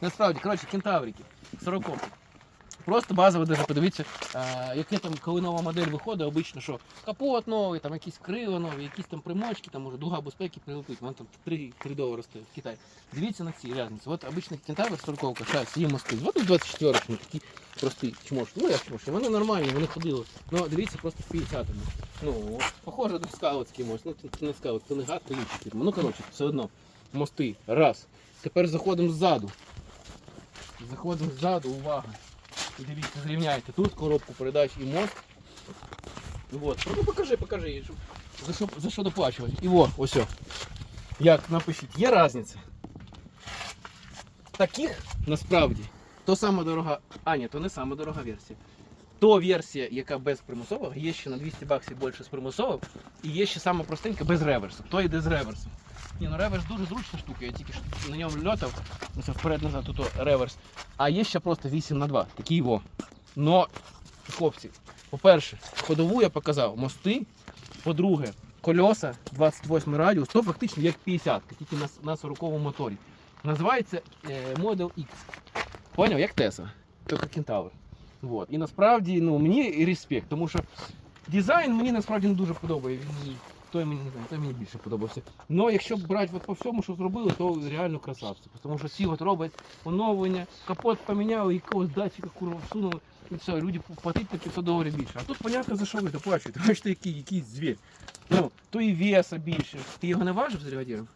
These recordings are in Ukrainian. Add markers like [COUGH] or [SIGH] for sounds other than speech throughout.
Насправді, коротше, кентаврики, сороковки. Просто базово даже подивіться, е, яке там, коли нова модель виходить, обично, що капот новий, там якісь крила нові, якісь там примочки, там може дуга безпеки прилепить, вон там 3, 3 долари стоїть в Китаї. Дивіться на ці різниці. От обичний кентавр 40 зараз є мости. От тут 24 ні такі прості чмош. Ну як чмош, вони нормальні, вони ходили. Ну дивіться просто в 50-му. Ну, похоже на скаутський мост. Ну, це не скаут, це не гад, то інший фірма. Ну, коротше, все одно. Мости. Раз. Тепер заходимо ззаду. Заходимо ззаду, увага. І дивіться, зрівняйте. Тут коробку передач і мост. Вот. Ну покажи, покажи, щоб- за що, за що доплачувати. І во, ось. о. Як напишіть, є різниця. Таких насправді то сама дорога. А, ні, то не сама дорога версія. То версія, яка без примусового, є ще на 200 баксів більше з примусовим, і є ще сама простенька без реверсу. То йде з реверсом. Ні, ну реверс дуже зручна штука, я тільки на ньому льотав, ну, це вперед-назад, тут реверс. А є ще просто 8 на 2 такий його. Но, хлопці, по-перше, ходову я показав мости. По-друге, кольоса 28 радіус, то фактично як 50, тільки на, на 40 моторі. Називається е, Model X. Поняв, як Теса, тільки Кентавр. Вот. І насправді ну, мені респект, тому що дизайн мені насправді не дуже подобається. Той мені не знаю, той мені більше подобався. Ну, якщо брати от по всьому, що зробили, то реально красавці. Тому що всі от роблять оновлення, капот поміняли, якогось датчика курва всунули, і все, люди платять на 500 доларів більше. А тут понятно за що ви доплачуєте. [LAUGHS] Бачите, який, який звір. Ну, то і веса більше. Ти його не важив з бригадіром?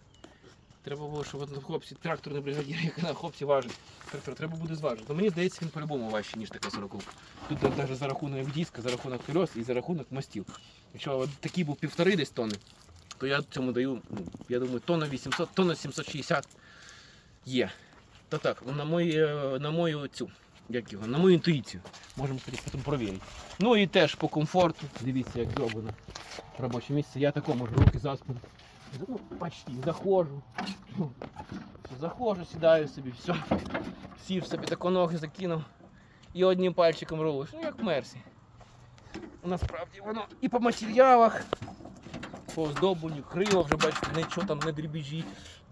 Треба було, щоб хлопці, тракторний бригадір, як на хлопці важить. Трактор треба буде зважити. Ну, мені здається, він по-любому важчий, ніж така 40. Тут навіть за рахунок диска, за рахунок колес і за рахунок мостів. Якщо от такий був півтори десь тонни, то я цьому даю, ну, я думаю, тонна 800, тонна 760 є. То так, на мою, е, на мою цю, як його, на мою інтуїцію. Можемо потім перевірити. Ну і теж по комфорту. Дивіться, як зроблено робоче місце. Я тако можу руки за спину. Ну, почти заходжу. Заходжу, сідаю собі, все. Сів собі тако ноги закинув. І одним пальчиком рулиш. Ну як мерсі. Насправді воно і по матеріалах, по оздобленню, крила вже бачите, нічого там не дрібіжить,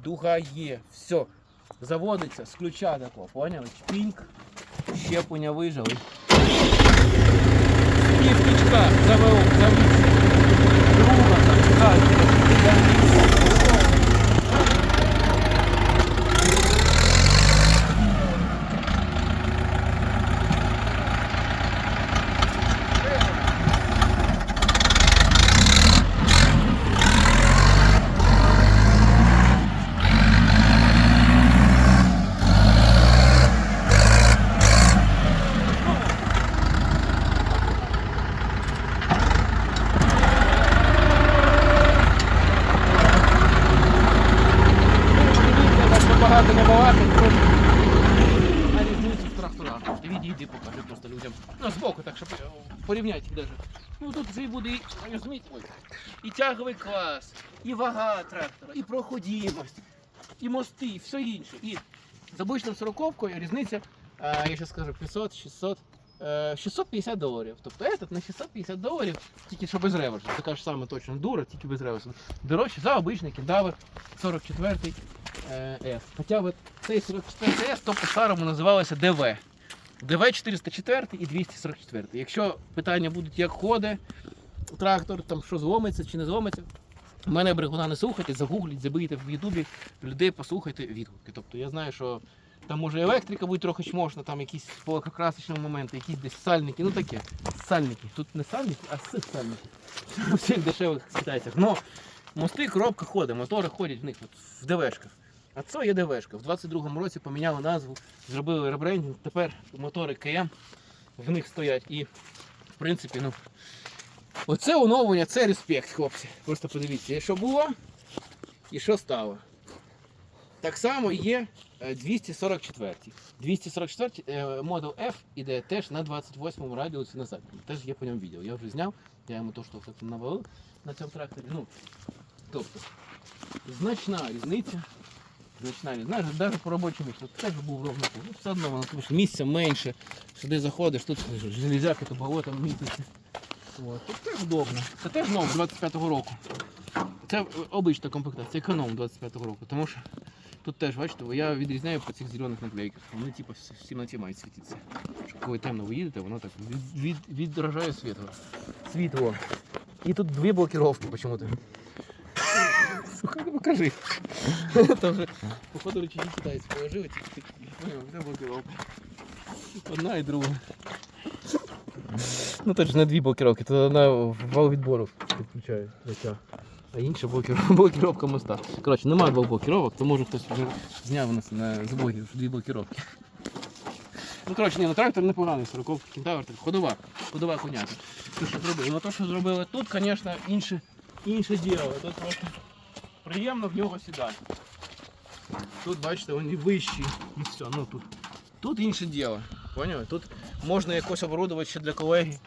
дуга є, все. Заводиться з ключа такого, поняли? Чпіньк, щеплення вижили. Північка завел, завів. Друга там, так. Thank you. Багато не багато, а різницю в тракторах. Відійди, покажи просто людям. Ну, збоку, так, щоб е, порівняти їх даже. Ну тут вже буде, розумієте, і тяговий клас, і вага трактора, і проходимость, і мости, і все інше. І з обичною сороковкою різниця, е, я ще скажу, 500, 600, е, 650 доларів. Тобто этот на 650 доларів, тільки що без реверсу. Така ж сама точно дура, тільки без реверсу. Дорожче за обичний кентавр 44 е, Хоча от цей 44 F, то по-старому називалося ДВ. ДВ 404 і 244. Якщо питання будуть, як ходить трактор, там що зломиться чи не зломиться, мене бригуна не слухайте, загугліть, забийте в Ютубі людей, послухайте відгуки. Тобто я знаю, що там може електрика буде трохи чмошна, там якісь полакокрасочні моменти, якісь десь сальники, ну таке. Сальники. Тут не сальники, а сальники. [LAUGHS] У всіх дешевих китайцях. Но мости, коробка ходить, мотори ходять в них от, в ДВшках. А це є ДВшка. В 22-му році поміняли назву, зробили ребрендинг. Тепер мотори КМ в них стоять. І в принципі, ну. Оце оновлення, це респект, хлопці. Просто подивіться, що було і що стало. Так само є е, 244. 244 е, Model F іде теж на 28-му радіусі назад. Теж є по ньому відео. Я вже зняв, я йому то, що навалив на цьому тракторі. Ну, тобто, значна різниця. Значна різниця. Навіть по робочому місцю. Тут теж був ровно. Ну, все одно воно тому що місця менше. Сюди заходиш, тут железяка, то болото мітиться. От. Тут теж удобно. Це теж нов 25-го року. Це е, обична комплектація, економ 25-го року. Тому що Тут теж, бачите, я відрізняю по цих зелених наклейках. Вони типу в темноті мають світитися. Щоб Коли темно ви їдете, воно так від, від, відражає світло. Світло. І тут дві блокировки почему-то. Сука, ну покажи. [LAUGHS] Там же, походу, рычаги китайці положили, тільки такі. Понял, де блокировка? Одна і друга. Ну точно не дві блокировки, то одна вал відбору підключає рычаг. А інша блокировка, [LAUGHS] блокировка моста. Коротше, немає двох блокировок, то може хтось вже зняв у нас на заблогі дві блокировки. Ну коротше, ні, ну трактор непоганий, 40 кентавр, так, ходова, ходова коняка. Те, що зробили. Ну то, що зробили тут, звісно, інше, інше діло. Тут просто приємно в нього сідати. Тут, бачите, вони вищі і все. Ну тут, тут інше діло. Поняли? Тут можна якось оборудувати ще для колеги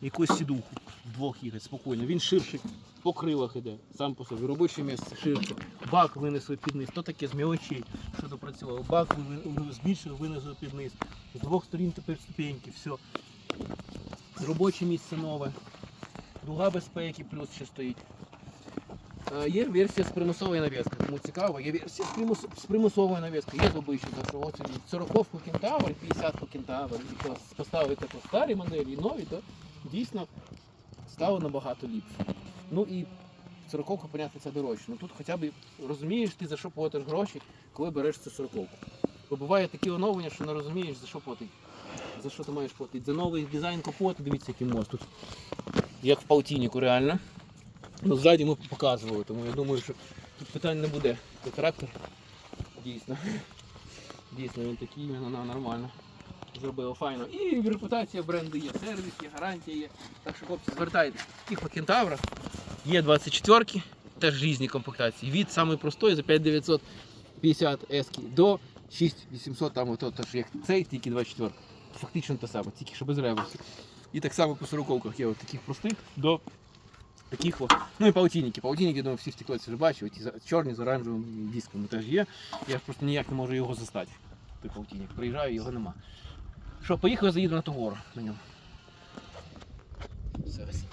якусь сідуху. Вдвох їхати спокійно. Він ширший по крилах іде, сам по собі. Робоче місце ширше. Бак винесли під низ. То таке з мілочей, що допрацював. Бак збільшив, винесли під низ. З двох сторін тепер ступеньки, все. Робоче місце нове. Дуга безпеки плюс ще стоїть. Е, Є версія з примусовою навіскою, кому цікаво, є версія з, примус... з примусовою навіскою, є обична, так що от 40-ку кентавр, 50-ку кентавр, якщо поставити по старі моделі і нові, то дійсно стало набагато ліпше. Ну і 40-ку, понятно, це дорожче. Ну тут хоча б розумієш ти за що платиш гроші, коли береш цю 40-ку. Бо буває такі оновлення, що не розумієш за що платити. За що ти маєш платити? За новий дизайн капоту, дивіться, який мост тут. Як в полтиннику реально. Ну, ззаді ми показували, тому я думаю, що тут питань не буде. Це трактор дійсно. Дійсно, він такий, він вона нормально. Зробили файно. І репутація бренду є, сервіс є, гарантія є. Так що, хлопці, звертайтесь. Таких по кентаврах. Є 24-ки, теж різні комплектації. Від самої простої за 5950 ески до 6800, там ото, теж як цей, тільки 24. Фактично те саме, тільки що без реверсу. І так само по 40 є от таких простих до таких от. Ну і паутинники. Паутинники, думаю, всі в вже бачили, ті чорні з оранжевим диском теж є. Я ж просто ніяк не можу його застати. Той паутинник. Приїжджаю, його нема. Що, поїхав, заїду на ту гору на ньому. Ось.